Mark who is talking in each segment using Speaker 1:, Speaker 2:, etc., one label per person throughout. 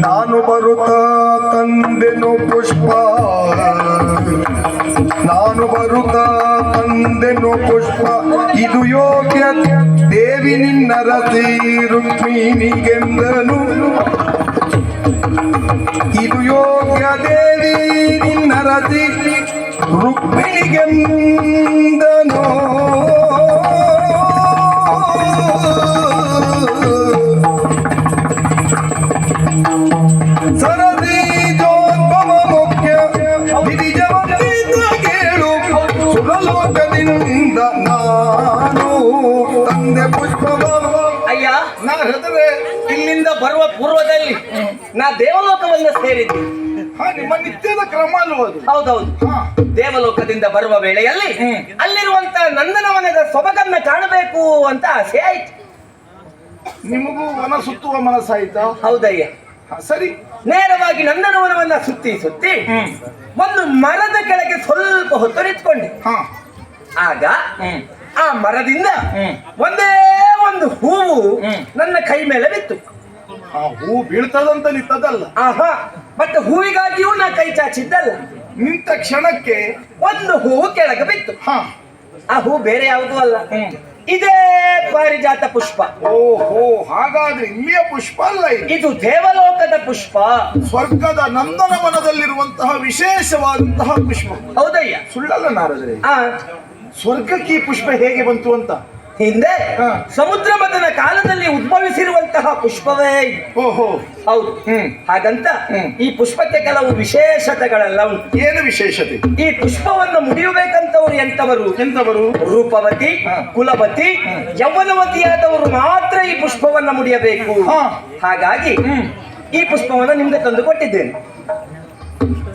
Speaker 1: ನಾನು ಬರುತ್ತ ತಂದೆನು ಪುಷ್ಪ. ನಾನು ಬರುತ್ತ ತಂದೆನು ಪುಷ್ಪ. ಇದು ಯೋಗ್ಯ ದೇವಿ ನಿನ್ನ ರತಿ ರುಕ್ಮಿಣಿಗೆಂದನು ಇದು ಯೋಗ್ಯ ದೇವಿ ನಿನ್ನ ರತಿ ರುಕ್ಮಿಣಿಗೆಂದನು.
Speaker 2: ನಾ
Speaker 3: ಇಲ್ಲಿಂದ ಬರುವ ಪೂರ್ವದಲ್ಲಿ ನಾ ದೇವಲೋಕವನ್ನ ಸೇರಿದ್ದೆ.
Speaker 2: ನಿತ್ಯದ ಕ್ರಮ ಅಲ್ವ
Speaker 3: ಹೌದೌದು. ದೇವಲೋಕದಿಂದ ಬರುವ ವೇಳೆಯಲ್ಲಿ ಅಲ್ಲಿರುವಂತ ನಂದನವನದ ಸೊಬಗನ್ನ ಕಾಣಬೇಕು ಅಂತ ಆಸೆ ಆಯ್ತು.
Speaker 2: ನಿಮಗೂ ವನ ಸುತ್ತುವ ಮನಸ್ಸಾಯ್ತಾ
Speaker 3: ಹೌದಯ್ಯ.
Speaker 2: ಸರಿ.
Speaker 3: ನೇರವಾಗಿ ನಂದನವನವನ್ನ ಸುತ್ತಿ ಸುತ್ತಿ ಒಂದು ಮರದ ಕೆಳಗೆ ಸ್ವಲ್ಪ ಹೊತ್ತು ನಿಂತ್ಕೊಂಡೆ. ಆಗ ಆ ಮರದಿಂದ ಒಂದೇ ಒಂದು ಹೂವು ನನ್ನ ಕೈ ಮೇಲೆ ಬಿತ್ತು.
Speaker 2: ಆ ಹೂ ಬೀಳ್ತದಂತ ನಿಂತದಲ್ಲ
Speaker 3: ಆಹಾ ಮತ್ತೆ ಹೂವಿಗಾಗಿಯೂ ನಾ ಕೈ ಚಾಚಿದ್ದಲ್ಲ.
Speaker 2: ನಿಂತ ಕ್ಷಣಕ್ಕೆ
Speaker 3: ಒಂದು ಹೂವು ಕೆಳಗೆ ಬಿತ್ತು.
Speaker 2: ಹಾ.
Speaker 3: ಆ ಹೂ ಬೇರೆ ಯಾವುದೂ ಅಲ್ಲ. ಇದೇ ಪಾರಿಜಾತ ಪುಷ್ಪ.
Speaker 2: ಓಹೋ ಹಾಗಾದ್ರೆ ಇಲ್ಲಿಯ ಪುಷ್ಪ ಅಲ್ಲ ಇದು
Speaker 3: ದೇವಲೋಕದ ಪುಷ್ಪ.
Speaker 2: ಸ್ವರ್ಗದ ನಂದನವನದಲ್ಲಿರುವಂತಹ ವಿಶೇಷವಾದಂತಹ ಪುಷ್ಪ.
Speaker 3: ಹೌದಯ್ಯ.
Speaker 2: ಸುಳ್ಳಲ್ಲ ನಾರದ್ರೆ?
Speaker 3: ಆ.
Speaker 2: ಸ್ವರ್ಗಕ್ಕೆ ಈ ಪುಷ್ಪ ಹೇಗೆ ಬಂತು ಅಂತ?
Speaker 3: ಹಿಂದೆ. ಸಮುದ್ರ ಮದನ ಕಾಲದಲ್ಲಿ ಉದ್ಭವಿಸಿರುವಂತಹ ಪುಷ್ಪವೇ
Speaker 2: ಓಹೋ.
Speaker 3: ಹೌದು.
Speaker 2: ಹ್ಮ್.
Speaker 3: ಹಾಗಂತ ಈ ಪುಷ್ಪಕ್ಕೆ ಕೆಲವು ವಿಶೇಷತೆಗಳೆಲ್ಲ ಉಂಟು.
Speaker 2: ಏನು ವಿಶೇಷತೆ?
Speaker 3: ಈ ಪುಷ್ಪವನ್ನು ಮುಡಿಯಬೇಕಂತವರು ಎಂತವರು
Speaker 2: ಎಂತವರು
Speaker 3: ರೂಪವತಿ
Speaker 2: ಕುಲಪತಿ
Speaker 3: ಕುಲವತಿ ಯೌವನವತಿಯಾದವರು ಮಾತ್ರ ಈ ಪುಷ್ಪವನ್ನು ಮುಡಿಯಬೇಕು. ಹಾಗಾಗಿ ಈ ಪುಷ್ಪವನ್ನು ನಿಮ್ಗೆ ತಂದು ಕೊಟ್ಟಿದ್ದೇನೆ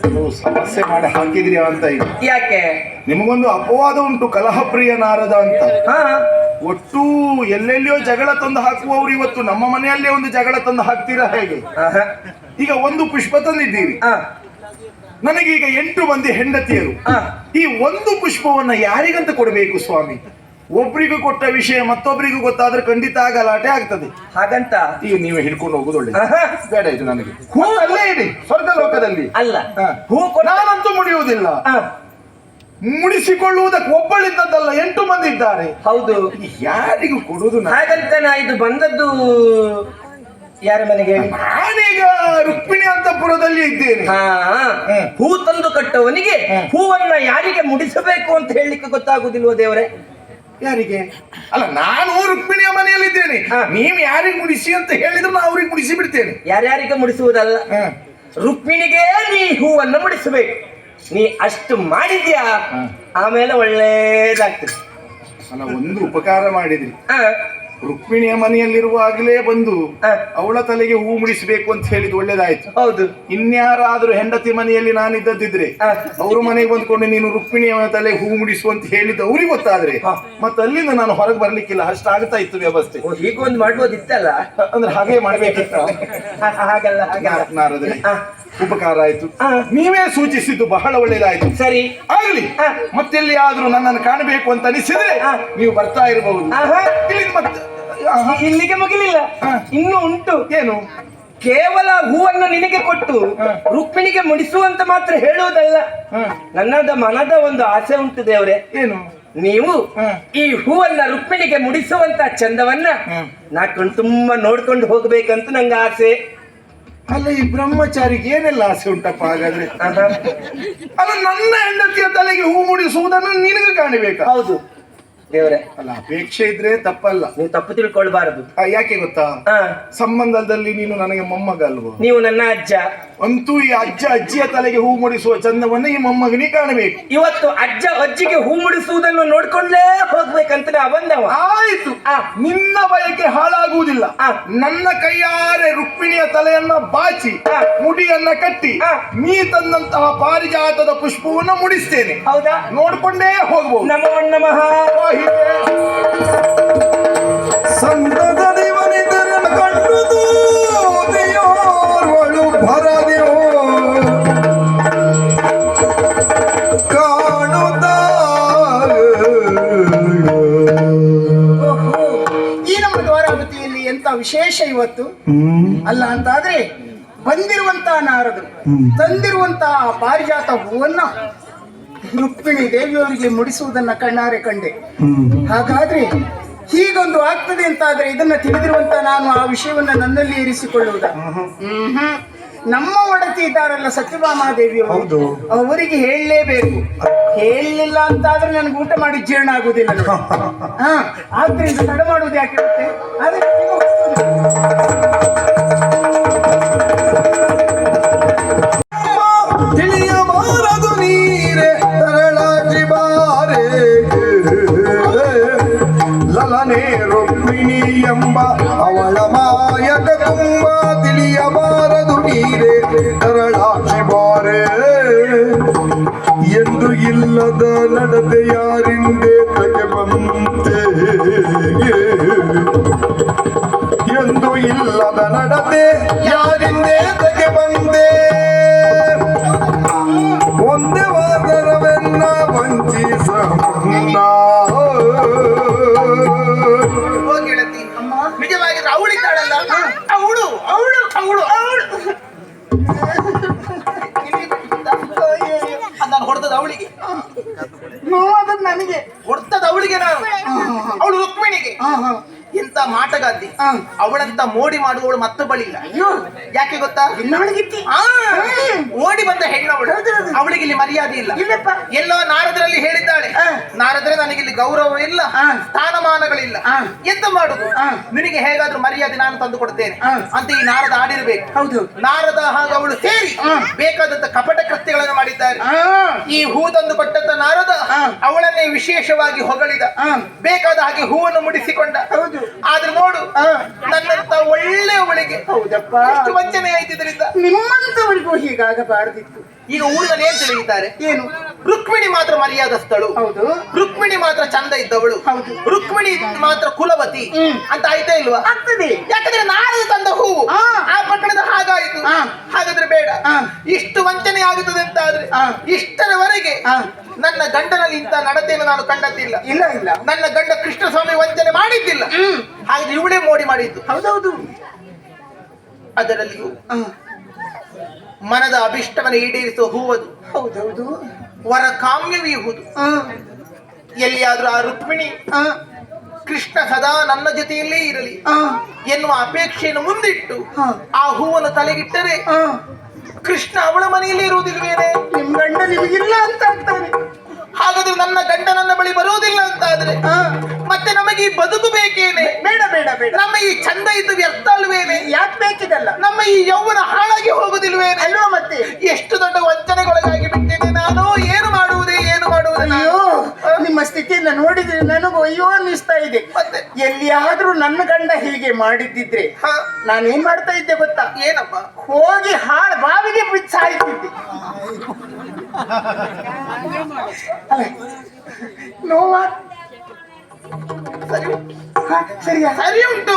Speaker 2: ಓ, ಸಮಸ್ಯೆ ಮಾಡಿ ಹಾಕಿದ್ರಿ ಅಂತ ಇದು.
Speaker 3: ಯಾಕೆ?
Speaker 2: ನಿಮಗೊಂದು ಅಪವಾದ ಉಂಟು ಕಲಹಪ್ರಿಯ ನಾರದ ಅಂತ.
Speaker 3: ಹಾ.
Speaker 2: ಒಟ್ಟು ಎಲ್ಲೆಲ್ಲಿಯೋ ಜಗಳ ತಂದು ಹಾಕುವವರು ಇವತ್ತು ನಮ್ಮ ಮನೆಯಲ್ಲೇ ಒಂದು ಜಗಳ ತಂದು ಹಾಕ್ತೀರಾ ಹೇಗೆ. ಈಗ ಒಂದು ಪುಷ್ಪ ತಂದಿದ್ದೀರಿ. ನನಗೀಗ ಎಂಟು ಮಂದಿ ಹೆಂಡತಿಯರು. ಈ ಒಂದು ಪುಷ್ಪವನ್ನ ಯಾರಿಗಂತ ಕೊಡಬೇಕು ಸ್ವಾಮಿ? ಒಬ್ರಿಗೂ ಕೊಟ್ಟ ವಿಷಯ ಮತ್ತೊಬ್ಬರಿಗೂ ಗೊತ್ತಾದ್ರೆ ಖಂಡಿತ ಗಲಾಟೆ ಆಗ್ತದೆ.
Speaker 3: ಹಾಗಂತ?
Speaker 2: ಈಗ ನೀವೇ ಹಿಡ್ಕೊಂಡು ಹೋಗುದು ಒಳ್ಳೆ. ಬೇಡ ಇದು ನನಗೆ. ಹೂ ಅಲ್ಲೇ ಇಡಿ ಸ್ವರ್ಗ ಲೋಕದಲ್ಲಿ.
Speaker 3: ಅಲ್ಲ.
Speaker 2: ಹಾ. ನಾನಂತೂ ಮುಡಿಯುವುದಿಲ್ಲ. ಮುಡಿಸಿಕೊಳ್ಳುವುದಕ್ಕೆ ಒಬ್ಬಳಿದ್ದದ್ದಲ್ಲ ಎಂಟು ಮಂದಿ ಇದ್ದಾರೆ.
Speaker 3: ಹೌದು.
Speaker 2: ಯಾರಿಗೂ ಕೊಡುವುದು
Speaker 3: ಹಾಗಂತ ನಾ ಇದು ಬಂದದ್ದು ಯಾರ ಮನೆಗೆ? ಹೇಳಿ
Speaker 2: ನಾನೀಗ ರುಕ್ಮಿಣಿ ಅಂತಪುರದಲ್ಲಿ ಇದ್ದೇನೆ.
Speaker 3: ಹಾ. ತಂದು ಕಟ್ಟವನಿಗೆ. ಹೂವನ್ನ ಯಾರಿಗೆ ಮುಡಿಸಬೇಕು ಅಂತ ಹೇಳಲಿಕ್ಕೆ ಗೊತ್ತಾಗುದಿಲ್ವ ದೇವರೇ?
Speaker 2: ಯಾರಿಗೆ? ಅಲ್ಲ ನಾನು ರುಕ್ಮಿಣಿಯ ಮನೆಯಲ್ಲಿದ್ದೇನೆ. ನೀವು ಯಾರಿಗೆ ಮುಡಿಸಿ ಅಂತ ಹೇಳಿದ್ರು ನಾನು ಅವ್ರಿಗೆ ಮುಡಿಸಿ ಬಿಡ್ತೇನೆ
Speaker 3: ಯಾರ್ಯಾರಿಗೆ ಮುಡಿಸುವುದಲ್ಲ. ರುಕ್ಮಿಣಿಗೆ ನೀ ಹೂವನ್ನು ಮುಡಿಸಬೇಕು. ನೀ ಅಷ್ಟು ಮಾಡಿದ್ಯಾ? ಆಮೇಲೆ ಒಳ್ಳೇದಾಗ್ತದೆ.
Speaker 2: ಅಲ್ಲ ಒಂದು ಉಪಕಾರ ಮಾಡಿದ್ರಿ. ರುಕ್ಮಿಣಿಯ ಮನೆಯಲ್ಲಿರುವಾಗಲೇ ಬಂದು. ಅವಳ ತಲೆಗೆ ಹೂ ಮುಡಿಸಬೇಕು ಅಂತ ಹೇಳಿದ್ ಒಳ್ಳೇದಾಯ್ತು.
Speaker 3: ಹೌದು.
Speaker 2: ಇನ್ಯಾರಾದ್ರೂ ಹೆಂಡತಿ ಮನೆಯಲ್ಲಿ ನಾನಿದ್ದದಿದ್ರೆ
Speaker 3: ಹಾ.
Speaker 2: ಅವ್ರ ಮನೆಗೆ ಬಂದ್ಕೊಂಡು ನೀನು ರುಕ್ಮಿಣಿಯ ತಲೆಗೆ ಹೂ ಮುಡಿಸು ಅಂತ ಹೇಳಿದ್ದು ಅವ್ರಿಗೆ ಗೊತ್ತಾದ್ರೆ ಮತ್ತೆ ಅಲ್ಲಿಂದ ನಾನು ಹೊರಗೆ ಬರ್ಲಿಕ್ಕಿಲ್ಲ ಅಷ್ಟು ಆಗ್ತಾ ಇತ್ತು ವ್ಯವಸ್ಥೆ.
Speaker 3: ಈಗ ಒಂದು ಮಾಡ್ಬೋದಿತ್ತಲ್ಲ?
Speaker 2: ಅಂದ್ರೆ ಹಾಗೆ ಮಾಡ್ಬೇಕಿತ್ತು.
Speaker 3: ಹಾಗಲ್ಲ
Speaker 2: ನಾರದ್ರೆ. ಉಪಕಾರ ಆಯ್ತು. ನೀವೇ ಸೂಚಿಸಿದ್ದು ಬಹಳ ಒಳ್ಳೇದಾಯ್ತು.
Speaker 3: ಸರಿ.
Speaker 2: ಆಗಲಿ. ಮತ್ತೆಲ್ಲಿ ಆದ್ರೂ ನನ್ನನ್ನು ಕಾಣಬೇಕು ಅಂತ ಅನಿಸಿದ್ರೆ. ನೀವು ಬರ್ತಾ ಇರಬಹುದು. ಮತ್ತೆ ಆಹಾ.
Speaker 3: ಇಲ್ಲಿಗೆ ಮುಗಿಲಿಲ್ಲ. ಇನ್ನೂ ಉಂಟು.
Speaker 2: ಏನು?
Speaker 3: ಕೇವಲ ಹೂವನ್ನು ನಿನಗೆ ಕೊಟ್ಟು. ರುಕ್ಮಿಣಿಗೆ ಮುಡಿಸುವಂತ ಮಾತ್ರ ಹೇಳುವುದಲ್ಲ. ನನ್ನದ ಮನದ ಒಂದು ಆಸೆ ಉಂಟು ದೇವ್ರೆ
Speaker 2: ಏನು?
Speaker 3: ನೀವು ಈ ಹೂವನ್ನ ರುಕ್ಮಿಣಿಗೆ ಮುಡಿಸುವಂತ ಚಂದವನ್ನ. ನಾ ಕಣ್ ತುಂಬಾ ನೋಡ್ಕೊಂಡು ಹೋಗ್ಬೇಕಂತ ನಂಗೆ ಆಸೆ.
Speaker 2: ಅಲ್ಲ ಈ ಬ್ರಹ್ಮಚಾರಿಗೆ ಏನೆಲ್ಲ ಆಸೆ ಉಂಟಪ್ಪ ಹಾಗಾದ್ರೆ. ಅಲ್ಲ ನನ್ನ ಹೆಂಡತಿಯ ತಲೆಗೆ ಹೂ ಮುಡಿಸುವುದನ್ನು ನಿನಗೆ ಕಾಣಬೇಕು?
Speaker 3: ಹೌದು. ದೇವರೇ.
Speaker 2: ಅಲ್ಲ ಅಪೇಕ್ಷೆ ಇದ್ರೆ ತಪ್ಪಲ್ಲ.
Speaker 3: ನೀವು ತಪ್ಪು ತಿಳ್ಕೊಳ್ಬಾರದು.
Speaker 2: ಆ, ಯಾಕೆ ಗೊತ್ತಾ? ಸಂಬಂಧದಲ್ಲಿ ನೀನು ನನಗೆ ಮೊಮ್ಮಗ ಅಲ್ವೋ?
Speaker 3: ನೀವು ನನ್ನ ಅಜ್ಜ.
Speaker 2: ಅಂತೂ ಈ ಅಜ್ಜ ಅಜ್ಜಿಯ ತಲೆಗೆ ಹೂ ಮುಡಿಸುವ ಚಂದವನ್ನು ಈ ಮೊಮ್ಮಗನಿಗೆ ಕಾಣಬೇಕು.
Speaker 3: ಇವತ್ತು ಅಜ್ಜ ಅಜ್ಜಿಗೆ ಹೂ ಮುಡಿಸುವುದನ್ನು ನೋಡ್ಕೊಂಡೇ ಹೋಗ್ಬೇಕಂತ ಅವಂದವ ಬಂದವ
Speaker 2: ಆಯ್ತು. ನಿನ್ನ ಬಯಕೆ ಹಾಳಾಗುವುದಿಲ್ಲ. ನನ್ನ ಕೈಯಾರೆ ರುಕ್ಮಿಣಿಯ ತಲೆಯನ್ನ ಬಾಚಿ. ಮುಡಿಯನ್ನ ಕಟ್ಟಿ. ನೀ ತಂದಂತಹ ಪಾರಿಜಾತದ ಪುಷ್ಪವನ್ನು ಮುಡಿಸ್ತೇನೆ.
Speaker 3: ಹೌದಾ?
Speaker 2: ನೋಡ್ಕೊಂಡೇ ಹೋಗ್ಬೋದು.
Speaker 3: ನಮೋ ನಮಃ.
Speaker 1: ಸಂತದ
Speaker 4: ಇವತ್ತು? ಅಲ್ಲ ಅಂತಾದ್ರೆ ಬಂದಿರುವಂತಹ ನಾರದರು ತಂದಿರುವಂತಹ ಪಾರಿಜಾತ ಹೂವನ್ನ ರುಕ್ಮಿಣಿ ದೇವಿಯವರಿಗೆ ಮುಡಿಸುವುದನ್ನ ಕಣ್ಣಾರೆ ಕಂಡೆ. ಹಾಗಾದ್ರೆ ಹೀಗೊಂದು ಆಗ್ತದೆ ಅಂತಾದ್ರೆ ಇದನ್ನ ತಿಳಿದಿರುವಂತ ನಾನು ಆ ವಿಷಯವನ್ನ ನನ್ನಲ್ಲಿ ಇರಿಸಿಕೊಳ್ಳುವುದ? ಮ್ಹೂ. ನಮ್ಮ ಒಡತಿ ಇದ್ದಾರಲ್ಲ ಸತ್ಯಭಾಮಾದೇವಿ
Speaker 1: ಹೌದು.
Speaker 4: ಅವರಿಗೆ ಹೇಳಲೇಬೇಕು ಹೇಳಲಿಲ್ಲ ಅಂತಾದ್ರೆ ನನಗೆ ಊಟ ಮಾಡಿ ಜೀರ್ಣ ಆಗುದಿಲ್ಲ. ಹಾ ಆದ್ರಿಂದ ತಡ ಮಾಡುವುದು ಯಾಕೆ ಆದ್ರೆ
Speaker 1: ಲಲನೆ ರುಕ್ಮಿಣಿ ಎಂಬ ಅವಳ ಮಾಯಕ ತುಂಬ ತಿಳಿಯಬಾರದು ನೀರೆ ತರಳಾಜಿ ಬಾರೆ ಎಂದು ಇಲ್ಲದ ನಡತೆ ಯಾರಿಂದೆ
Speaker 5: ನಾನು ಹೊಡೆದದ ಅವಳಿಗೆ.
Speaker 4: ನೋವಾದದ್ದು ನನಗೆ.
Speaker 5: ಹೊಡೆದದ ಅವಳಿಗೆ ನಾನು. ಅವಳು ರುಕ್ಮಿಣಿಗೆ. ಎಂತ ಮಾಟಗಾತಿ. ಅವಳಂತ ಮೋಡಿ ಮಾಡುವವಳು ಮತ್ತೊಬ್ಬಳಿಲ್ಲ.
Speaker 4: ಇಲ್ಲ
Speaker 5: ಯಾಕೆ ಗೊತ್ತಾ? ಓಡಿ ಬಂದ ಹೆಣ್ಣವಳು. ಅವಳಿಗೆ ಇಲ್ಲಿ ಮರ್ಯಾದೆ ಇಲ್ಲ.
Speaker 4: ಇಲ್ಲಪ್ಪ.
Speaker 5: ಎಲ್ಲೋ ನಾರದರಲ್ಲಿ ಹೇಳಿದ್ದಾಳೆ. ನಾರದ್ರೆ ನನಗೆ ಇಲ್ಲಿ ಗೌರವ ಇಲ್ಲ. ಸ್ಥಾನಮಾನಗಳಿಲ್ಲ. ಎಂತ ಮಾಡುದು. ನಿನಗೆ ಹೇಗಾದ್ರೂ ಮರ್ಯಾದೆ ನಾನು ತಂದು ಕೊಡ್ತೇನೆ. ಅಂತ ಈ ನಾರದ ಆಡಿರ್ಬೇಕು.
Speaker 4: ಹೌದು.
Speaker 5: ನಾರದ ಹಾಗೆ ಅವಳು ಸೇರಿ. ಬೇಕಾದಂತ ಕಪಟ ಕೃತ್ಯಗಳನ್ನು ಮಾಡಿದ್ದಾರೆ. ಈ ಹೂ ತಂದು ಕೊಟ್ಟಂತ ನಾರದ. ಅವಳನ್ನೇ ವಿಶೇಷವಾಗಿ ಹೊಗಳಿದ. ಬೇಕಾದ ಹಾಗೆ ಹೂವನ್ನು ಮುಡಿಸಿಕೊಂಡ.
Speaker 4: ಹೌದು.
Speaker 5: ಆದ್ರೆ ನೋಡು. ನನ್ನಂತ ಒಳ್ಳೆಯವಳಿಗೆ
Speaker 4: ಹೌದಪ್ಪ.
Speaker 5: ಎಷ್ಟು ವಂಚನೆ ಆಯ್ತಿದ್ರಿಂದ
Speaker 4: ನಿಮ್ಮಂತವರಿಗೂ ಹೀಗಾಗಬಾರದಿತ್ತು.
Speaker 5: ಈಗ ಊರಿನಲ್ಲಿ ಏನ್ ತಿಳಿಯುತ್ತಾರೆ?
Speaker 4: ಏನು?
Speaker 5: ರುಕ್ಮಿಣಿ ಮಾತ್ರ ಮರ್ಯಾದಸ್ಥಳು
Speaker 4: ಹೌದು.
Speaker 5: ರುಕ್ಮಿಣಿ ಮಾತ್ರ ಚಂದ ಇದ್ದವಳು.
Speaker 4: ಹೌದು.
Speaker 5: ರುಕ್ಮಿಣಿ ಮಾತ್ರ ಕುಲವತಿ. ಅಂತ ಆಯ್ತಾ ಇಲ್ವಾ?
Speaker 4: ಆಗ್ತದೆ.
Speaker 5: ಯಾಕಂದ್ರೆ ನಾರದ ತಂದ ಹೂವು.
Speaker 4: ಆ.
Speaker 5: ಪಟ್ಟಣದ ಹಾಗಾಯಿತು. ಹಾಗಾದ್ರೆ ಬೇಡ. ಇಷ್ಟು ವಂಚನೆ ಆಗುತ್ತದೆ ಅಂತ ಆದ್ರೆ. ಇಷ್ಟರವರೆಗೆ. ನನ್ನ ಗಂಡನಲ್ಲಿ ಇಂಥ ನಡತೆಯನ್ನು ನಾನು ಕಂಡದ್ದಿಲ್ಲ
Speaker 4: ಇಲ್ಲ ಇಲ್ಲ.
Speaker 5: ನನ್ನ ಗಂಡ ಕೃಷ್ಣಸ್ವಾಮಿ ವಂಚನೆ ಮಾಡಿದ್ದಿಲ್ಲ.
Speaker 4: ಹಾಗೆ
Speaker 5: ಹಾಗಾದ್ರೆ ಇವಳೇ ಮೋಡಿ ಮಾಡಿದ್ದು.
Speaker 4: ಹೌದೌದು.
Speaker 5: ಅದರಲ್ಲಿಯೂ ಮನದ ಅಭಿಷ್ಟವನ್ನು ಈಡೇರಿಸುವ ಹೂವದು
Speaker 4: ಹೌದೌದು.
Speaker 5: ವರ ಕಾಮ್ಯವೀಹುದು ಎಲ್ಲಿಯಾದ್ರೂ ಆ ರುಕ್ಮಿಣಿ ಕೃಷ್ಣ ಸದಾ ನನ್ನ ಜೊತೆಯಲ್ಲೇ ಇರಲಿ. ಎನ್ನುವ ಅಪೇಕ್ಷೆಯನ್ನು ಮುಂದಿಟ್ಟು ಆ. ಹೂವನ್ನು ತಲೆಗಿಟ್ಟರೆ. ಕೃಷ್ಣ ಅವಳ ಮನೆಯಲ್ಲಿ ಇರುವುದಿಲ್ವೇನೆ
Speaker 4: ಗಂಡ ನಿಮಗಿಲ್ಲ ಅಂತ ಆಗ್ತಾನೆ.
Speaker 5: ಹಾಗಾದ್ರೆ ನನ್ನ ಗಂಡ ನನ್ನ ಬಳಿ ಬರುವುದಿಲ್ಲ ಅಂತ ಆದ್ರೆ ಮತ್ತೆ ನಮಗೆ ಈ ಬದುಕು ಬೇಕೇನೆ?
Speaker 4: ಬೇಡ ಬೇಡ ಬೇಡ.
Speaker 5: ನಮ್ಮ ಈ ಚಂದ ಇದ್ದು ವ್ಯರ್ಥ ಅಲ್ವೇನೆ?
Speaker 4: ಯಾಕೆ ಬೇಕಿದಲ್ಲ?
Speaker 5: ನಮ್ಮ ಈ ಯೌವನ ಹಾಳಾಗಿ ಹೋಗುದಿಲ್ವೇನೆ?
Speaker 4: ಅಲ್ವಾ ಮತ್ತೆ?
Speaker 5: ಎಷ್ಟು ದೊಡ್ಡ ವಂಚನೆಗೊಳಗಾಗಿ
Speaker 4: ನಿಮ್ಮ ಸ್ಥಿತಿಯನ್ನ ನೋಡಿದ್ರೆ ನನಗೂ ಅಯ್ಯೋ ಅನ್ನಿಸ್ತಾ ಇದೆ.
Speaker 5: ಮತ್ತೆ?
Speaker 4: ಎಲ್ಲಿಯಾದ್ರೂ ನನ್ನ ಗಂಡ ಹೀಗೆ ಮಾಡಿದ್ದಿದ್ರೆ
Speaker 5: ಹಾ,
Speaker 4: ನಾನೇನ್ ಮಾಡ್ತಾ ಇದ್ದೆ ಗೊತ್ತಾ?
Speaker 5: ಏನಪ್ಪ?
Speaker 4: ಹೋಗಿ ಹಾಳು ಬಾವಿಗೆ ಬಿಚ್ಚಾಯ್ತಿದ್ದೆ ನೋವಾ?
Speaker 5: ಸರಿ.
Speaker 4: ಹಾ, ಸರಿಯಾ?
Speaker 5: ಸರಿ ಉಂಟು.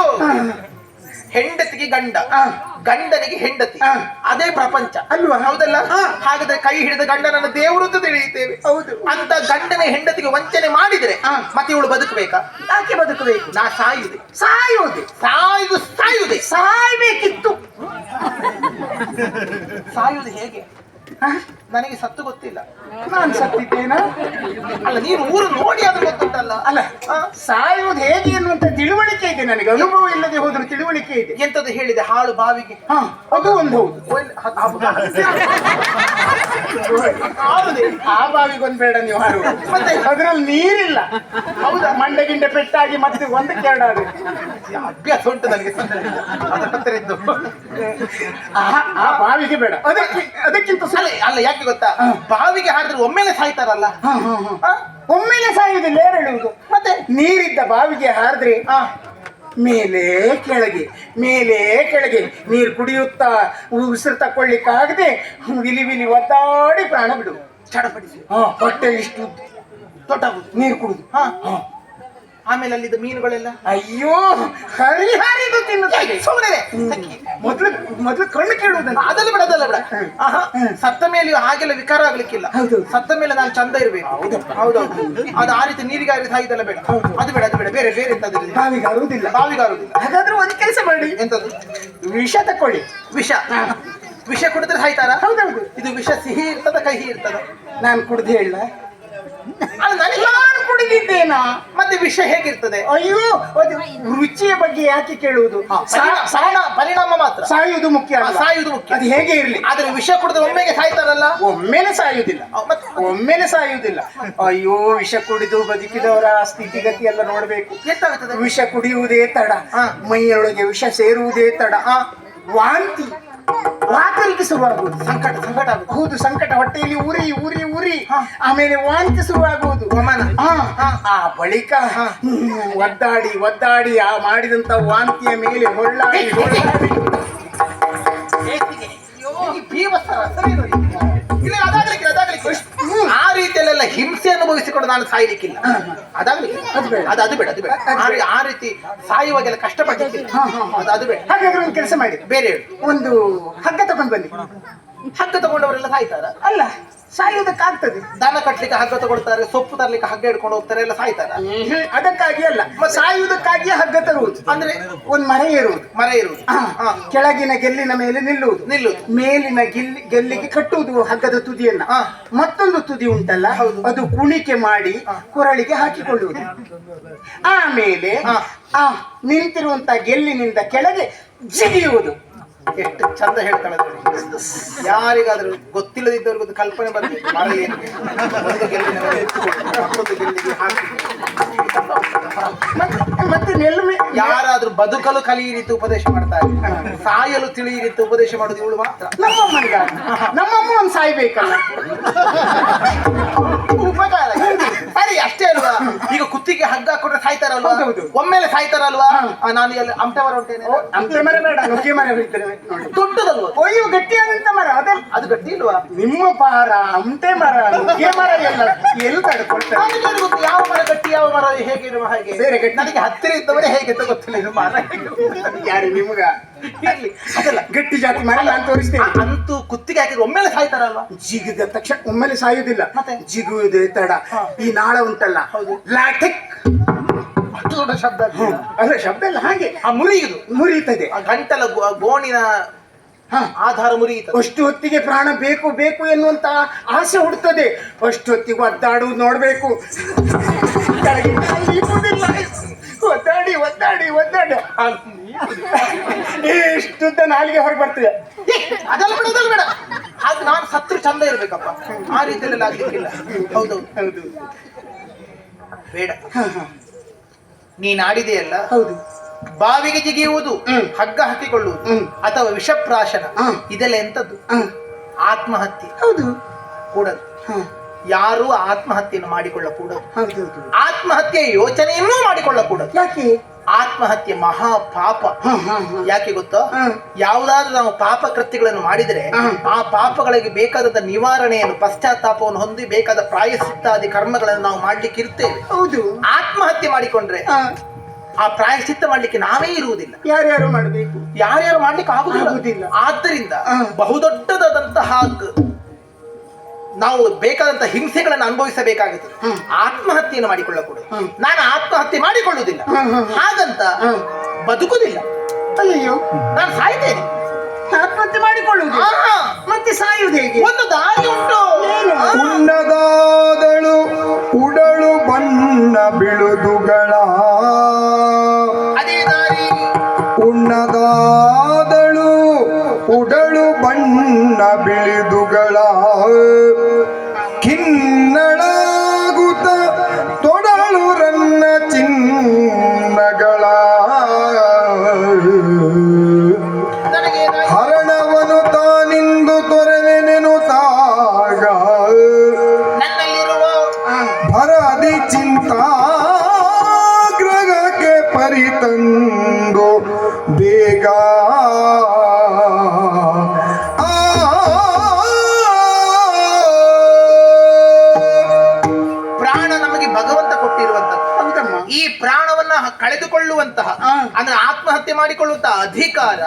Speaker 5: ಹೆಂಡತಿಗೆ ಗಂಡ. ಗಂಡನಿಗೆ ಹೆಂಡತಿ
Speaker 4: ಹಾ.
Speaker 5: ಅದೇ ಪ್ರಪಂಚ
Speaker 4: ಅಲ್ವಾ?
Speaker 5: ಹೌದಲ್ಲ. ಹಾಗಾದ್ರೆ ಕೈ ಹಿಡಿದ ಗಂಡನನ್ನ ದೇವರು ಅಂತ ತಿಳಿಯುತ್ತೇವೆ
Speaker 4: ಹೌದು
Speaker 5: ಅಂತ ಗಂಡನ ಹೆಂಡತಿಗೆ ವಂಚನೆ ಮಾಡಿದ್ರೆ. ಮತ್ತೆ ಇವಳು ಬದುಕಬೇಕಾ
Speaker 4: ಯಾಕೆ ಬದುಕಬೇಕು
Speaker 5: ನಾ ಸಾಯುದೆ
Speaker 4: ಸಾಯುವುದೇ
Speaker 5: ಸಾಯುದು ಸಾಯುದೆ
Speaker 4: ಸಾಯ್ಬೇಕಿತ್ತು
Speaker 5: ಸಾಯುದು ಹೇಗೆ? ನನಗೆ ಸತ್ತು ಗೊತ್ತಿಲ್ಲ.
Speaker 4: ನಾನು ಸತ್ತಿದ್ದೇನ?
Speaker 5: ಅಲ್ಲ ನೀನು ಊರು ನೋಡಿ ಆದ್ರೂ ಗೊತ್ತುಂಟಲ್ಲ.
Speaker 4: ಅಲ್ಲ. ಸಾಯುವುದು ಹೇಗೆ ಅನ್ನುವಂತ ತಿಳುವಳಿಕೆ ಇದೆ ನನಗೆ. ಅನುಭವ ಇಲ್ಲದೆ ಹೋದ್ರು ತಿಳುವಳಿಕೆ ಇದೆ.
Speaker 5: ಎಂತದ್ದು ಹೇಳಿದೆ? ಹಾಳು ಬಾವಿಗೆ.
Speaker 4: ಹಾ ಅದು ಒಂದು ಹೌದು. ಆ ಬಾವಿಗೊಂದು ಬೇಡ ನೀವು ಹಾರು.
Speaker 5: ಮತ್ತೆ?
Speaker 4: ಅದ್ರಲ್ಲಿ ನೀರಿಲ್ಲ. ಹೌದಾ? ಮಂಡೆ ಗಿಂಡೆ ಪೆಟ್ಟಾಗಿ ಮತ್ತೆ ಒಂದು ಕೆರಡಾಡು
Speaker 5: ಅಭ್ಯಾಸ ಉಂಟು ನನಗೆ. ಅದರ ಹತ್ತಿರ ಇದ್ದು.
Speaker 4: ಆ ಬಾವಿಗೆ ಬೇಡ. ಅದಕ್ಕೆ ಅದಕ್ಕಿಂತ
Speaker 5: ಅಲ್ಲ ಅಲ್ಲ ಯಾಕೆ ಗೊತ್ತಾ? ಬಾವಿಗೆ ಹಾಡಿದ್ರೆ ಒಮ್ಮೆಲೆ ಸಾಯ್ತಾರಲ್ಲ.
Speaker 4: ಹಾ, ಹಾ, ಹಾ. ಒಮ್ಮೆಲೆ ಸಾಯುವುದಿಲ್ಲ ಏರೇಳುವುದು
Speaker 5: ಮತ್ತೆ?
Speaker 4: ನೀರಿದ್ದ ಬಾವಿಗೆ ಹಾರಿದ್ರೆ
Speaker 5: ಆ,
Speaker 4: ಮೇಲೆ ಕೆಳಗೆ ಮೇಲೆ ಕೆಳಗೆ ನೀರು ಕುಡಿಯುತ್ತಾ ಉಸಿರು ತಕೊಳ್ಳಿಕ್ಕಾಗದೆ ವಿಲಿ ವಿಲಿ ಒದ್ದಾಡಿ ಪ್ರಾಣ ಬಿಡು.
Speaker 5: ಚಡಪಡಿಸಿ
Speaker 4: ಹಾ ಹೊಟ್ಟೆ ಇಷ್ಟು
Speaker 5: ದೊಡ್ಡ
Speaker 4: ನೀರು ಕುಡಿದು.
Speaker 5: ಹಾ. ಆಮೇಲೆ ಅಲ್ಲಿದ್ದ ಮೀನುಗಳೆಲ್ಲ?
Speaker 4: ಅಯ್ಯೋ ಹರಿಹರಿದು ತಿನ್ನುತ್ತೆ
Speaker 5: ಸುಮ್ಮನೆ
Speaker 4: ಮೊದ್ಲು ಮೊದ್ಲು ಕಣ್ಣು ಕೇಳುವುದನ್ನು
Speaker 5: ಅದಲ್ಲ ಬಿಡ ಅದಲ್ಲ ಬಿಡ. ಸತ್ತ ಮೇಲೆ ಹಾಗೆಲ್ಲ ವಿಕಾರ ಆಗ್ಲಿಕ್ಕಿಲ್ಲ. ಸತ್ತ ಮೇಲೆ ನಾನು ಚಂದ ಇರ್ಬೇಕು. ಹೌದೌದು ಅದು ಆ ರೀತಿ ನೀರಿಗೆ ಹಾರಿದ ಹಾಗಿದೆಲ್ಲ ಬೇಡ. ಅದು ಬೇಡ ಅದು ಬೇಡ. ಬೇರೆ ಬೇರೆ ಎಂತದಿಲ್ಲ
Speaker 4: ಬಾವಿಗೆ ಆರುವುದಿಲ್ಲ
Speaker 5: ಬಾವಿಗಾರುದಿಲ್ಲ
Speaker 4: ಹಾಗಾದ್ರೆ ಒಂದು ಕೆಲಸ ಮಾಡಿ.
Speaker 5: ಎಂತದ್ದು
Speaker 4: ವಿಷ ತಕೊಳ್ಳಿ
Speaker 5: ವಿಷ. ವಿಷ ಕುಡಿದ್ರೆ ಹಾಯ್ತಾರ?
Speaker 4: ಹೌದೌದು.
Speaker 5: ಇದು ವಿಷ ಸಿಹಿ ಇರ್ತದ ಕಹಿ ಇರ್ತದ?
Speaker 4: ನಾನು ಕುಡ್ದು ಹೇಳ. ನಾನು ಕುಡಿದಿದ್ದೇನಾ?
Speaker 5: ಮತ್ತೆ ವಿಷ ಹೇಗಿರ್ತದೆ?
Speaker 4: ಅಯ್ಯೋ ಅದು ರುಚಿಯ ಬಗ್ಗೆ ಯಾಕೆ ಕೇಳುವುದು?
Speaker 5: ಪರಿಣಾಮ- ಪರಿಣಾಮ- ಪರಿಣಾಮ ಮಾತ್ರ.
Speaker 4: ಸಾಯುವುದು ಮುಖ್ಯ ಅಲ್ಲ.
Speaker 5: ಸಾಯುವುದು ಮುಖ್ಯ.
Speaker 4: ಅದು ಹೇಗೆ ಇರಲಿ?
Speaker 5: ಆದ್ರೆ ವಿಷ ಕುಡಿದ್ರೆ ಒಮ್ಮೆಗೆ ಸಾಯ್ತಾರಲ್ಲ?
Speaker 4: ಒಮ್ಮೆಲೆ ಸಾಯುವುದಿಲ್ಲ.
Speaker 5: ಮತ್ತೆ
Speaker 4: ಒಮ್ಮೆಲೆ ಸಾಯುವುದಿಲ್ಲ. ಅಯ್ಯೋ ವಿಷ ಕುಡಿದು ಬದುಕಿದವರ ಸ್ಥಿತಿಗತಿ ಎಲ್ಲ ನೋಡ್ಬೇಕು.
Speaker 5: ಎಂತಾಗ್ತದೆ
Speaker 4: ವಿಷ ಕುಡಿಯುವುದೇ ತಡ.
Speaker 5: ಹಾ.
Speaker 4: ಮೈಯೊಳಗೆ ವಿಷ ಸೇರುವುದೇ ತಡ.
Speaker 5: ಆ
Speaker 4: ವಾಂತಿ. ವಾಕರಿಕೆ ಶುರುವಾಗುವುದು
Speaker 5: ಸಂಕಟ ಸಂಕಟ ಆಗುತ್ತೆ
Speaker 4: ಹೌದು ಸಂಕಟ ಹೊಟ್ಟೆಯಲ್ಲಿ ಉರಿ ಉರಿ ಉರಿ ಆಮೇಲೆ ವಾಂತಿ ಶುರುವಾಗುವುದು
Speaker 5: ಗಮನ
Speaker 4: ಹಾ.
Speaker 5: ಹಾ.
Speaker 4: ಆ ಬಳಿಕ ಒದ್ದಾಡಿ ಒದ್ದಾಡಿ ಆ ಮಾಡಿದಂತ ವಾಂತಿಯ ಮೇಲೆ ಹೊಳ್ಳಾಡಿ ಹೊಳ್ಳಾಡಿ
Speaker 5: ರಸವೇ ನೋಡಿ. ಇಲ್ಲ ಅದಾಗ್ಲಿಕ್ಕೆ ಅದಾಗ್ಲಿಕ್ಕಿಲ್ಲ ಆ ರೀತಿಯಲ್ಲೆಲ್ಲ ಹಿಂಸೆ ಅನುಭವಿಸಿಕೊಂಡು ನಾನು ಸಾಯ್ಲಿಕ್ಕಿಲ್ಲ. ಅದಾಗ್ಲಿ
Speaker 4: ಅದು ಬೇಡ.
Speaker 5: ಅದು ಬೇಡ ಅದು ಬೇಡ. ಆ ರೀ- ಆ ರೀತಿ ಸಾಯುವಾಗೆಲ್ಲ ಕಷ್ಟಪಟ್ಟಿಲ್ಲ. ಅದು ಅದು ಬೇಡ.
Speaker 4: ಹಾಗಾದ್ರೆ ಒಂದು ಕೆಲಸ ಮಾಡಿ.
Speaker 5: ಬೇರೆ ಹೇಳು.
Speaker 4: ಒಂದು ಹಗ್ಗ ತಗೊಂಡು ಬನ್ನಿ.
Speaker 5: ಹಗ್ಗ ತಗೊಂಡವರೆಲ್ಲ ಸಾಯ್ತಾರ?
Speaker 4: ಅಲ್ಲ. ಸಾಯುವುದಕ್ಕಾಗ್ತದೆ.
Speaker 5: ದನ ಕಟ್ಲಿಕ್ಕೆ ಹಗ್ಗ ತಗೊಳ್ತಾರೆ ಸೊಪ್ಪು ತರ್ಲಿಕ್ಕೆ ಹಗ್ಗ ಹಿಡ್ಕೊಂಡು ಹೋಗ್ತಾರೆ ಎಲ್ಲ ಸಾಯ್ತಾರೆ.
Speaker 4: ಅದಕ್ಕಾಗಿ ಅಲ್ಲ. ಸಾಯುವುದಕ್ಕಾಗಿಯೇ ಹಗ್ಗ ತರುವುದು.
Speaker 5: ಅಂದ್ರೆ
Speaker 4: ಒಂದು ಮರ ಇರುವುದು
Speaker 5: ಮರ ಇರುವುದು
Speaker 4: ಕೆಳಗಿನ ಗೆಲ್ಲಿನ ಮೇಲೆ ನಿಲ್ಲುವುದು.
Speaker 5: ನಿಲ್ಲುವುದು.
Speaker 4: ಮೇಲಿನ ಗೆಲ್ಲಿ ಗೆಲ್ಲಿಗೆ ಕಟ್ಟುವುದು ಹಗ್ಗದ ತುದಿಯನ್ನ. ಮತ್ತೊಂದು ತುದಿ ಉಂಟಲ್ಲ ಅದು ಕುಣಿಕೆ ಮಾಡಿ ಕೊರಳಿಗೆ ಹಾಕಿಕೊಳ್ಳುವುದು. ಆಮೇಲೆ. ಆ ನಿಂತಿರುವಂತ ಗೆಲ್ಲಿನಿಂದ ಕೆಳಗೆ ಜಿಗಿಯುವುದು.
Speaker 5: ಎಷ್ಟು ಚಂದ ಹೇಳ್ತಾಳೆ. ಯಾರಿಗಾದ್ರೂ ಗೊತ್ತಿಲ್ಲದಿದ್ದವ್ರಿಗೆ ಒಂದು ಕಲ್ಪನೆ ಬಂದಿದೆ ಮರ ಏನು ಒಂದು ಗೆಲ್ಲಿನ ಮೇಲೆ ಎತ್ತುಕೊಂಡು ಮತ್ತೊಂದು ಗೆಲ್ಲಿಗೆ ಹಾಕಿ.
Speaker 4: ಮತ್ತೆ
Speaker 5: ಯಾರಾದ್ರೂ ಬದುಕಲು ಕಲಿಯ ರೀತಿ ಉಪದೇಶ ಮಾಡ್ತಾರೆ ಸಾಯಲು ತಿಳಿಯ ರೀತಿ ಉಪದೇಶ ಮಾಡೋದು ಇವಳು ಮಾತ್ರ.
Speaker 4: ನಮ್ಮಮ್ಮನಿಗ ನಮ್ಮಮ್ಮ ಒಂದು ಸಾಯ್ಬೇಕಲ್ಲ.
Speaker 5: ಉಪಕಾರ ಅಷ್ಟೇ ಅಲ್ವಾ? ಈಗ ಕುತ್ತಿಗೆ ಹಗ್ಗ ಹಾಕೊಂಡ್ರೆ ಸಾಯ್ತಾರಲ್ವಾ?
Speaker 4: ಹೌದೌದು.
Speaker 5: ಒಮ್ಮೆಲೆ ಸಾಯ್ತಾರಲ್ವಾ? ಆ, ನಾನು ಎಲ್ಲಿ ಅಮಟವರ ಹೊಂಟೇನೆ
Speaker 4: ಮರ ಬೇಡ ನುಗ್ಗೆ ಮರ ಬಿಡ್ತಾರೆ ನೋಡಿ.
Speaker 5: ದೊಡ್ಡದಲ್ವಾ?
Speaker 4: ಗಟ್ಟಿಯಾದಂತ ಮರ ಅದೇ
Speaker 5: ಅದು ಗಟ್ಟಿ ಇಲ್ವಾ?
Speaker 4: ನಿಮ್ಮ ಪಾರ ಅಂಟೆ ಮರ ನುಗ್ಗೆ ಮರ ಎಲ್ಲ ಎಲ್ಲಿ ತಡ್ಕೊಳ್ತಾರೆ?
Speaker 5: ಗೊತ್ತು ಯಾವ ಮರ ಗಟ್ಟಿ ಯಾವ ಮರ ಹೇಗೆ ಇರುವ ಹಾಗೆ?
Speaker 4: ಬೇರೆ ಗಟ್ಟಿ.
Speaker 5: ನನಗೆ ಹತ್ತಿರ ಇದ್ದವರೇ ಹೇಗೆ ಅಂತ ಗೊತ್ತಿಲ್ಲ ಇದು ಮರ ಹೇಗೆ.
Speaker 4: ಯಾರು ನಿಮ್ಗ?
Speaker 5: ಇರ್ಲಿ. ಅದಲ್ಲ
Speaker 4: ಗಟ್ಟಿ ಜಾತಿ ಮರ ನಾನು ತೋರಿಸ್ತೇನೆ.
Speaker 5: ಅಂತೂ ಕುತ್ತಿಗೆ ಹಾಕಿದ್ರೆ ಒಮ್ಮೆಲೆ ಸಾಯ್ತಾರಲ್ಲ
Speaker 4: ಜಿಗಿದ ತಕ್ಷಣ ಒಮ್ಮೆಲೆ ಸಾಯುವುದಿಲ್ಲ.
Speaker 5: ಮತ್ತೆ?
Speaker 4: ಜಿಗುವುದೇ ತಡ. ಈ ನಾಳ ಉಂಟಲ್ಲ. ಲಾಟಿಕ್
Speaker 5: ಅಷ್ಟು ದೊಡ್ಡ ಶಬ್ದ?
Speaker 4: ಅಲ್ಲ ಶಬ್ದ ಇಲ್ಲ ಹಾಗೆ.
Speaker 5: ಆ ಮುರಿಯುದು.
Speaker 4: ಮುರಿಯುತ್ತದೆ.
Speaker 5: ಆ ಗಂಟಲ ಗೋ- ಗೋಣಿನ
Speaker 4: ಹ.
Speaker 5: ಆಧಾರ ಮುರಿಯುತ್ತದೆ.
Speaker 4: ಅಷ್ಟು ಹೊತ್ತಿಗೆ ಪ್ರಾಣ ಬೇಕು ಬೇಕು ಎನ್ನುವಂತ ಆಸೆ ಹುಡ್ತದೆ ಅಷ್ಟು ಹೊತ್ತಿಗೂ ಅದ್ದಾಡುವುದು ನೋಡ್ಬೇಕು. ಕೆಳಗಿಂದ ಇರುವುದಿಲ್ಲ. ಒದ್ದಾಡಿ ಒದ್ದಾಡಿ ಒದ್ದಾಡಿ. ಇಷ್ಟುದ್ದ ನಾಲಿಗೆ ಹೊರಗೆ ಬರ್ತದೆ
Speaker 5: ಅದೆಲ್ಲ ಬೇಡ ಅದೆಲ್ಲ ಬೇಡ. ಆಗ ನಾನು ಸತ್ರು ಚಂದ ಇರ್ಬೇಕಪ್ಪ. ಆ ರೀತಿಯಲ್ಲಿ ಆಗ್ಲಿಕ್ಕಿಲ್ಲ ಹೌದು.
Speaker 4: ಹೌದು.
Speaker 5: ಬೇಡ. ನೀನ್ ಆಡಿದೆಯಲ್ಲ?
Speaker 4: ಹೌದು.
Speaker 5: ಬಾವಿಗೆ ಜಿಗಿಯುವುದು. ಹಗ್ಗ ಹಾಕಿಕೊಳ್ಳುವುದು. ಅಥವಾ ವಿಷಪ್ರಾಶನ ಇದೆಲ್ಲ ಎಂತದ್ದು? ಆತ್ಮಹತ್ಯೆ.
Speaker 4: ಹೌದು.
Speaker 5: ಕೂಡದು.
Speaker 4: ಹ,
Speaker 5: ಯಾರೂ ಆತ್ಮಹತ್ಯೆಯನ್ನು ಮಾಡಿಕೊಳ್ಳಕೂಡದು. ಆತ್ಮಹತ್ಯೆಯ ಯೋಚನೆಯನ್ನೂ ಮಾಡಿಕೊಳ್ಳಕೂಡದು.
Speaker 4: ಯಾಕೆ?
Speaker 5: ಆತ್ಮಹತ್ಯೆ ಮಹಾ ಪಾಪ. ಯಾಕೆ ಗೊತ್ತಾ? ಯಾವ್ದಾದ್ರೂ ನಾವು ಪಾಪ ಕೃತ್ಯಗಳನ್ನು ಮಾಡಿದರೆ ಆ ಪಾಪಗಳಿಗೆ ಬೇಕಾದ ನಿವಾರಣೆಯನ್ನು ಪಶ್ಚಾತ್ತಾಪವನ್ನು ಹೊಂದಿ ಬೇಕಾದ ಪ್ರಾಯಶ್ಚಿತ್ತಾದಿ ಕರ್ಮಗಳನ್ನು ನಾವು ಮಾಡ್ಲಿಕ್ಕೆ ಇರ್ತೇವೆ.
Speaker 4: ಹೌದು.
Speaker 5: ಆತ್ಮಹತ್ಯೆ ಮಾಡಿಕೊಂಡ್ರೆ ಆ ಪ್ರಾಯಶ್ಚಿತ್ತ ಮಾಡ್ಲಿಕ್ಕೆ ನಾವೇ ಇರುವುದಿಲ್ಲ.
Speaker 4: ಯಾರ್ಯಾರು ಮಾಡಬೇಕು?
Speaker 5: ಯಾರ್ಯಾರು ಮಾಡ್ಲಿಕ್ಕೆ
Speaker 4: ಆಗುದಿಲ್ಲ.
Speaker 5: ಆದ್ದರಿಂದ. ಬಹುದೊಡ್ಡದಾದಂತಹ ನಾವು ಬೇಕಾದಂತಹ ಹಿಂಸೆಗಳನ್ನು ಅನುಭವಿಸಬೇಕಾಗುತ್ತದೆ
Speaker 4: ಹ್ಮ್.
Speaker 5: ಆತ್ಮಹತ್ಯೆಯನ್ನು ಮಾಡಿಕೊಳ್ಳಕೂಡದು.
Speaker 4: ಹ್ಮ್.
Speaker 5: ನಾನು ಆತ್ಮಹತ್ಯೆ ಮಾಡಿಕೊಳ್ಳುವುದಿಲ್ಲ. ಹಾಗಂತ. ಬದುಕುದಿಲ್ಲ
Speaker 4: ಅಯ್ಯೋ
Speaker 5: ನಾನು ಸಾಯ್ತೇನೆ
Speaker 4: ಆತ್ಮಹತ್ಯೆ ಮಾಡಿಕೊಳ್ಳುವುದು? ಮತ್ತೆ ಸಾಯುವುದು ಹೇಗೆ?
Speaker 5: ಒಂದು ದಾರಿ ಉಂಟು?
Speaker 1: ಉಣ್ಣದಾದಳು ಉಡಳು ಬಣ್ಣ ಬಿಳುದುಗಳ.
Speaker 5: ಅದೇ ದಾರಿ.
Speaker 1: ಉಣ್ಣದಾದಳು ಉಡಳು ಬಣ್ಣ ಬಿಳಿದುಗಳ. ಖಿನ್ನಳಾಗುತ್ತ ತೊಡಳು ರನ್ನ ಚಿನ್ನಗಳ ಹರಣವನು ತಾನಿಂದು ತೊರೆವೆನೆನುತ್ತಾಗ
Speaker 5: ನನ್ನಲ್ಲಿರುವ
Speaker 1: ಭರದಿ ಚಿಂತಾಗ್ರಹಕ್ಕೆ ಪರಿತಂದು ಬೇಗ
Speaker 5: ಕಳೆದುಕೊಳ್ಳುವಂತಹ. ಅಂದ್ರೆ ಆತ್ಮಹತ್ಯೆ ಮಾಡಿಕೊಳ್ಳುವಂತಹ ಅಧಿಕಾರ.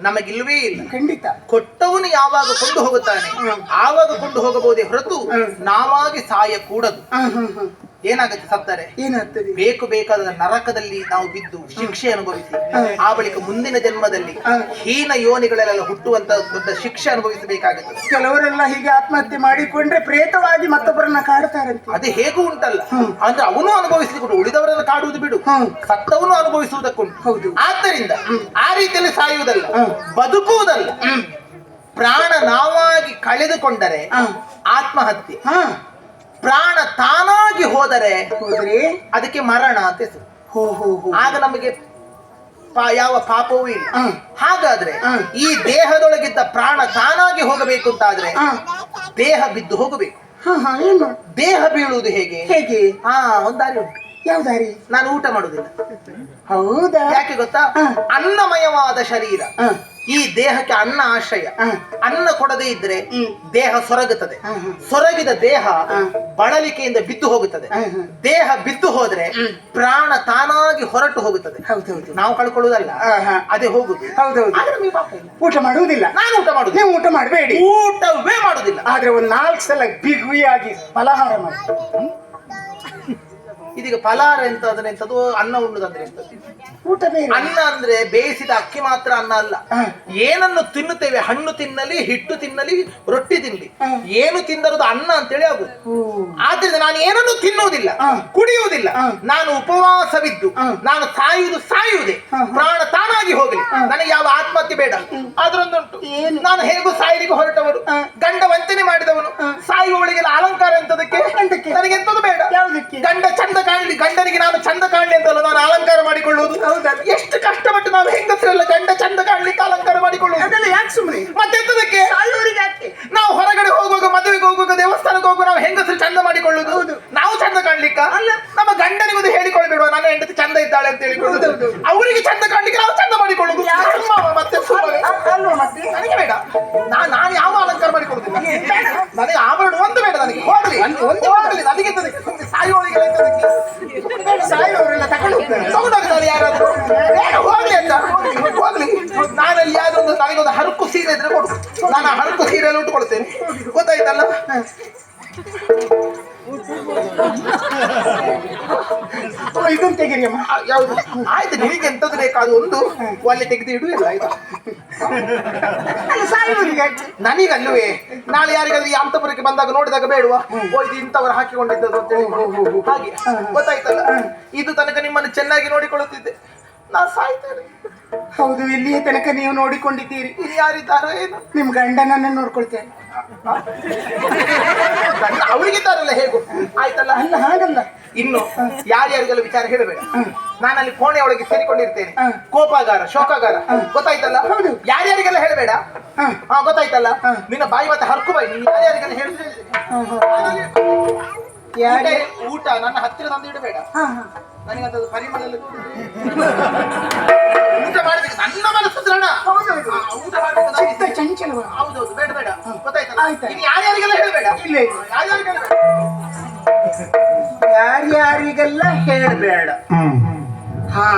Speaker 5: ನಮಗಿಲ್ವೇ ಇಲ್ಲ
Speaker 4: ಖಂಡಿತ
Speaker 5: ಕೊಟ್ಟವನು ಯಾವಾಗ ಕೊಂಡು ಹೋಗುತ್ತಾನೆ. ಆವಾಗ ಕೊಂಡು ಹೋಗಬಹುದೇ ಹೊರತು. ನಾವಾಗಿ ಸಾಯ ಕೂಡದು. ಏನಾಗುತ್ತೆ ಸತ್ತರೆ?
Speaker 4: ಏನಾಗ್ತದೆ?
Speaker 5: ಬೇಕು ಬೇಕಾದ ನರಕದಲ್ಲಿ ನಾವು ಬಿದ್ದು ಶಿಕ್ಷೆ ಅನುಭವಿಸಿ. ಆ ಬಳಿಕ ಮುಂದಿನ ಜನ್ಮದಲ್ಲಿ ಹೀನ ಯೋನಿಗಳೆಲ್ಲ ಹುಟ್ಟುವಂತ ದೊಡ್ಡ ಶಿಕ್ಷೆ ಅನುಭವಿಸಬೇಕಾಗುತ್ತದೆ
Speaker 4: ಕೆಲವರೆಲ್ಲ ಹೀಗೆ ಆತ್ಮಹತ್ಯೆ ಮಾಡಿಕೊಂಡ್ರೆ ಪ್ರೇತವಾಗಿ ಮತ್ತೊಬ್ಬರನ್ನ ಕಾಡ್ತಾರೆ
Speaker 5: ಅದು ಹೇಗೂ ಉಂಟಲ್ಲ. ಅಂದ್ರೆ ಅವನು ಅನುಭವಿಸಿಕೊಂಡು ಉಳಿದವರೆಲ್ಲ ಕಾಡುವುದು ಬಿಡು. ಸತ್ತವನು ಅನುಭವಿಸುವುದಕ್ಕುಂಟು
Speaker 4: ಹೌದು.
Speaker 5: ಆದ್ದರಿಂದ ಆ ರೀತಿಯಲ್ಲಿ ಸಾಯುವುದಲ್ಲ. ಬದುಕುವುದಲ್ಲ. ಪ್ರಾಣ ನಾವಾಗಿ ಕಳೆದುಕೊಂಡರೆ. ಆತ್ಮಹತ್ಯೆ. ಪ್ರಾಣ ತಾನಾಗಿ ಹೋದರೆ
Speaker 4: ಹೋದ್ರಿ
Speaker 5: ಅದಕ್ಕೆ ಮರಣ ಅಂತ ಹೆಸರು.
Speaker 4: ಹೋ ಹೋ ಹೋ.
Speaker 5: ಆಗ ನಮಗೆ ಯಾವ ಪಾಪವೂ ಇಲ್ಲ. ಹಾಗಾದ್ರೆ. ಈ ದೇಹದೊಳಗಿದ್ದ ಪ್ರಾಣ ತಾನಾಗಿ ಹೋಗಬೇಕು ಅಂತಾದ್ರೆ. ದೇಹ ಬಿದ್ದು ಹೋಗಬೇಕು. ದೇಹ ಬೀಳುವುದು ಹೇಗೆ?
Speaker 4: ಹೇಗೆ?
Speaker 5: ಹಾ ಒಂದು ದಾರಿ ಉಂಟು.
Speaker 4: ಯಾವ ದಾರಿ?
Speaker 5: ನಾನು ಊಟ ಮಾಡುದಿಲ್ಲ
Speaker 4: ಹೌದಾ?
Speaker 5: ಯಾಕೆ ಗೊತ್ತಾ? ಅನ್ನಮಯವಾದ ಶರೀರ. ಈ ದೇಹಕ್ಕೆ ಅನ್ನ ಆಶ್ರಯ. ಅನ್ನ ಕೊಡದೇ ಇದ್ರೆ ದೇಹ ಸೊರಗುತ್ತದೆ. ಸೊರಗಿದ ದೇಹ ಬಳಲಿಕೆಯಿಂದ ಬಿದ್ದು ಹೋಗುತ್ತದೆ. ದೇಹ ಬಿದ್ದು ಹೋದ್ರೆ ಪ್ರಾಣ ತಾನಾಗಿ ಹೊರಟು ಹೋಗುತ್ತದೆ. ನಾವು ಕಳ್ಕೊಳ್ಳುವುದಲ್ಲ. ಅದೇ ಹೋಗುದು
Speaker 4: ಊಟ ಮಾಡುವುದಿಲ್ಲ.
Speaker 5: ನಾನು ಊಟ ಮಾಡುದು
Speaker 4: ನೀವು ಊಟ ಮಾಡಬೇಡಿ.
Speaker 5: ಊಟವೇ ಮಾಡುದಿಲ್ಲ
Speaker 4: ಆದ್ರೆ ಒಂದು ನಾಲ್ಕು ಸಲ ಬಿಗುವಿಯಾಗಿ ಫಲಹಾರ ಮಾಡಿ.
Speaker 5: ಇದೀಗ ಫಲಾರ ಎಂತ ಅಂದ್ರೆ ಎಂತದು ಅನ್ನ ಉಣ್ಣುದಂದ್ರೆ ಅನ್ನ ಅಂದ್ರೆ ಬೇಯಿಸಿದ ಅಕ್ಕಿ ಮಾತ್ರ ಅನ್ನ ಅಲ್ಲ
Speaker 4: ಹ.
Speaker 5: ಏನನ್ನು ತಿನ್ನುತ್ತೇವೆ ಹಣ್ಣು ತಿನ್ನಲಿ ಹಿಟ್ಟು ತಿನ್ನಲಿ ರೊಟ್ಟಿ ತಿನ್ನಲಿ
Speaker 4: ಹ.
Speaker 5: ಏನು ತಿಂದರದು ಅನ್ನ ಅಂತೇಳಿ ಆಗುದು
Speaker 4: ಓ.
Speaker 5: ಆದ್ರಿಂದ ನಾನು ಏನನ್ನು ತಿನ್ನುವುದಿಲ್ಲ
Speaker 4: ಹ.
Speaker 5: ಕುಡಿಯುವುದಿಲ್ಲ
Speaker 4: ಹ.
Speaker 5: ನಾನು ಉಪವಾಸವಿದ್ದು
Speaker 4: ಹ.
Speaker 5: ನಾನು ಸಾಯುವುದು ಸಾಯುವುದೇ
Speaker 4: ಹ.
Speaker 5: ಪ್ರಾಣ ತಾನಾಗಿ ಹೋಗಲಿ
Speaker 4: ಹ.
Speaker 5: ನನಗೆ ಯಾವ ಆತ್ಮಹತ್ಯೆ ಬೇಡ ಅದರೊಂದುಂಟು
Speaker 4: ಏನು?
Speaker 5: ನಾನು ಹೇಗೂ ಸಾಯಲಿಗೆ ಹೊರಟವರು
Speaker 4: ಹ.
Speaker 5: ಗಂಡ ವಂಚನೆ ಮಾಡಿದವನು
Speaker 4: ಸಾಯುವವಳಿಗೆ
Speaker 5: ಸಾಯುವವಳಿಗೆಲ್ಲ ಅಲಂಕಾರ ಎಂತದಕ್ಕೆ
Speaker 4: ಗಂಡಕ್ಕೆ?
Speaker 5: ನನಗೆ ಎಂತದು ಬೇಡ
Speaker 4: ಯಾವುದಕ್ಕೆ?
Speaker 5: ಗಂಡ ಚಂದ ಕಾಣಲಿ ಗಂಡನಿಗೆ ನಾನು ಚಂದ ಕಾಣಲಿ ಅಂತಲ್ಲ ನಾನು ಅಲಂಕಾರ ಮಾಡಿಕೊಳ್ಳುವುದು.
Speaker 4: ಹೌದಾ?
Speaker 5: ಎಷ್ಟು ಕಷ್ಟಪಟ್ಟು ನಾವು ಹೆಂಗಸರೆಲ್ಲ ಗಂಡ ಚಂದ ಕಾಣ್ಲಿಕ್ಕೆ ಅಲಂಕಾರ ಮಾಡಿಕೊಳ್ಳುವುದು?
Speaker 4: ಅದೆಲ್ಲ ಯಾಕೆ ಸುಮ್ಮನೆ ಇದನ್ನ ತೆಗೀರಿ
Speaker 5: ಅಮ್ಮ ಯಾವುದು? ಆಯ್ತು ನಿನಗೆ ಎಂತದ್ದು ಬೇಕಾದ ಒಂದು. ಒಳ್ಳೆ ತೆಗೆದು ಇಡು ಇಲ್ಲ ಆಯ್ತಾ?
Speaker 4: ಯಾಕೆ
Speaker 5: ನನಗಲ್ಲವೇ? ನಾಳೆ ಯಾರಿಗಾದ್ರೂ ಅಂತಪುರಕ್ಕೆ ಬಂದಾಗ ನೋಡಿದಾಗ ಬೇಡುವ? ಹೋಯ್ತು ಇಂಥವ್ರು ಇಂಥವರು ಹಾಕಿಕೊಂಡಿದ್ದದ್ದು ಅಂತ ಹೇಳಿ. ಹಾಗೆ. ಗೊತ್ತಾಯ್ತಲ್ಲ? ಇದು ತನಕ ನಿಮ್ಮನ್ನು ಚೆನ್ನಾಗಿ ನೋಡಿಕೊಳ್ಳುತ್ತಿದ್ದೆ. ನಾ ಸಾಯ್ತೇನೆ.
Speaker 4: ಹೌದು ಇಲ್ಲಿಯ ತನಕ ನೀವು ನೋಡಿಕೊಂಡಿದ್ದೀರಿ.
Speaker 5: ಇಲ್ಲಿ ಯಾರಿದ್ದಾರೋ ಏನು.
Speaker 4: ನಿಮ್ ಗಂಡನನ್ನ ನೋಡ್ಕೊಳ್ತೇನೆ.
Speaker 5: ಅವರಿಗಿದ್ದಾರಲ್ಲ ಹೇಗೂ? ಆಯ್ತಲ್ಲ?
Speaker 4: ಅಲ್ಲ ಹಾಗಲ್ಲ.
Speaker 5: ಇನ್ನು ಯಾರ್ಯಾರಿಗೆಲ್ಲ ವಿಚಾರ ಹೇಳಬೇಡ. ನಾನಲ್ಲಿ ಕೋಣೆ ಒಳಗೆ ಸೇರಿಕೊಂಡಿರ್ತೇನೆ. ಕೋಪಾಗಾರ ಶೋಕಾಗಾರ. ಗೊತ್ತಾಯ್ತಲ್ಲ. ಯಾರ್ಯಾರಿಗೆಲ್ಲ ಹೇಳಬೇಡ?
Speaker 4: ಹ.
Speaker 5: ಗೊತ್ತಾಯ್ತಲ್ಲ. ನಿನ್ನ ಬಾಯಿ ಮತ್ತೆ ಹರ್ಕು ಬಾಯಿ ಯಾರ್ಯಾರಿಗೆಲ್ಲ ಹೇಳಿದ್ರೆ
Speaker 4: ಯಾರೇ?
Speaker 5: ಊಟ ನನ್ನ ಹತ್ತಿರ ತಂದು ಇಡಬೇಡ.
Speaker 4: ಹಾ ಹಾ.
Speaker 5: ನನಗಂತದ್ದು ಪರಿಮಳ ಎಲ್ಲ ಊಟ ಮಾಡಬೇಕು. ನನ್ನ ಮನಸ್ಸು ದೃಢ ಊಟ ಮಾಡಬೇಕು
Speaker 4: ಚಂಚಲ
Speaker 5: ಹೌದೌದು. ಬೇಡ ಬೇಡ. ಗೊತ್ತಾಯ್ತಲ್ಲ?
Speaker 4: ಆಯ್ತು.
Speaker 5: ಇನ್ನು ಯಾರ್ಯಾರಿಗೆಲ್ಲ ಹೇಳಬೇಡ?
Speaker 4: ಇಲ್ಲ.
Speaker 5: ಯಾರ್ಯಾರಿಗೆಲ್ಲ ಹೇಳಬೇಡ?
Speaker 4: ಯಾರ್ಯಾರಿಗೆಲ್ಲ ಹೇಳಬೇಡ? ಹಾ.